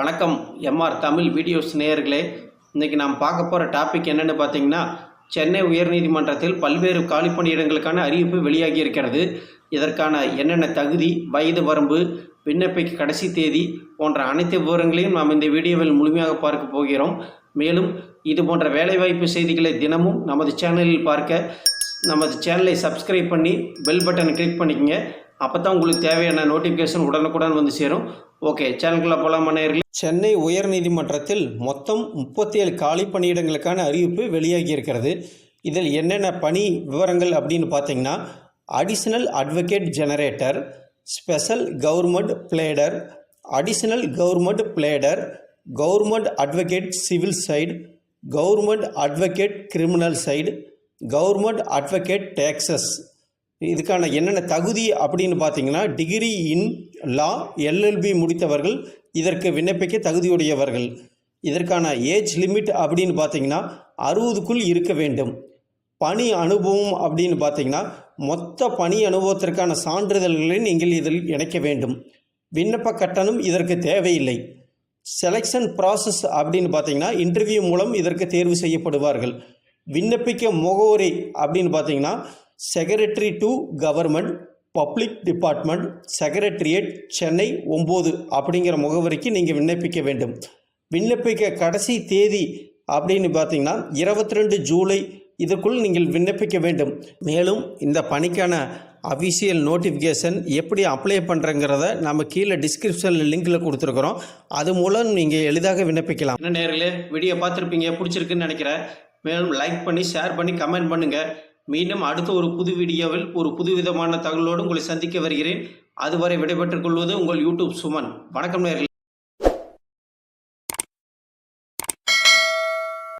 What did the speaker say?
வணக்கம் MR Tamil videos நேயர்களே. இன்றைக்கி நாம் பார்க்க போகிற டாபிக் என்னென்னு பார்த்தீங்கன்னா சென்னை உயர்நீதிமன்றத்தில் பல்வேறு காலி பணியிடங்களுக்கான அறிவிப்பு வெளியாகி இருக்கிறது. இதற்கான என்னென்ன தகுதி வயது வரம்பு விண்ணப்பிக்க கடைசி தேதி போன்ற அனைத்து விவரங்களையும் நாம் இந்த வீடியோவில் முழுமையாக பார்க்க போகிறோம். மேலும் இது போன்ற வேலைவாய்ப்பு செய்திகளை தினமும் நமது சேனலில் பார்க்க நமது சேனலை சப்ஸ்கிரைப் பண்ணி பெல் பட்டனை கிளிக் பண்ணிக்கங்க. அப்போ தான் உங்களுக்கு தேவையான நோட்டிஃபிகேஷன் உடனுக்குடன் வந்து சேரும். ஓகே சேனலுக்குள்ளே போகலாம் நேயர்களே சென்னை உயர்நீதிமன்றத்தில் மொத்தம் முப்பத்தி ஏழு காலி பணியிடங்களுக்கான அறிவிப்பு வெளியாகி இருக்கிறது. இதில் என்னென்ன பணி விவரங்கள் அப்படின்னு பார்த்தீங்கன்னா additional advocate generator special government pleader additional government pleader government advocate civil side government advocate criminal side government advocate taxes இதுக்கான என்னென்ன தகுதி அப்படின்னு பார்த்தீங்கன்னா டிகிரி இன் லா எல்எல்பி முடித்தவர்கள் இதற்கு விண்ணப்பிக்க தகுதியுடையவர்கள். இதற்கான ஏஜ் லிமிட் அப்படின்னு பார்த்தீங்கன்னா அறுபதுக்குள் இருக்க வேண்டும். பணி அனுபவம் அப்படின்னு பார்த்தீங்கன்னா மொத்த பணி அனுபவத்திற்கான சான்றிதழ்களை நீங்கள் இதில் இணைக்க வேண்டும். விண்ணப்ப கட்டணம் இதற்கு தேவையில்லை. செலெக்ஷன் ப்ராசஸ் அப்படின்னு பார்த்தீங்கன்னா இன்டர்வியூ மூலம் இதற்கு தேர்வு செய்யப்படுவார்கள். விண்ணப்பிக்க முகவரி அப்படின்னு பார்த்தீங்கன்னா secretary to government public department secretariat Chennai ஒம்பது அப்படிங்கிற முகவரிக்கு நீங்கள் விண்ணப்பிக்க வேண்டும். விண்ணப்பிக்க கடைசி தேதி அப்படின்னு பார்த்தீங்கன்னா இருபத்தி ரெண்டு ஜூலை இதற்குள் நீங்கள் விண்ணப்பிக்க வேண்டும். மேலும் இந்த பணிக்கான அஃபிஷியல் நோட்டிஃபிகேஷன் எப்படி அப்ளை பண்ணுறங்கிறத நம்ம கீழே டிஸ்கிரிப்ஷனில் லிங்கில் கொடுத்துருக்குறோம். அது மூலம் நீங்கள் எளிதாக விண்ணப்பிக்கலாம். என்ன நேர்களே வீடியோ பார்த்துருப்பீங்க பிடிச்சிருக்குன்னு நினைக்கிறேன். மேலும் லைக் பண்ணி ஷேர் பண்ணி கமெண்ட் பண்ணுங்கள் மீண்டும் அடுத்த ஒரு புது வீடியோவில் ஒரு புதுவிதமான தகவலோடு உங்களை சந்திக்க வருகிறேன். அதுவரை விடைபெற்றுக் கொள்வது உங்கள் யூடியூப் சுமன். வணக்கம் நேரில்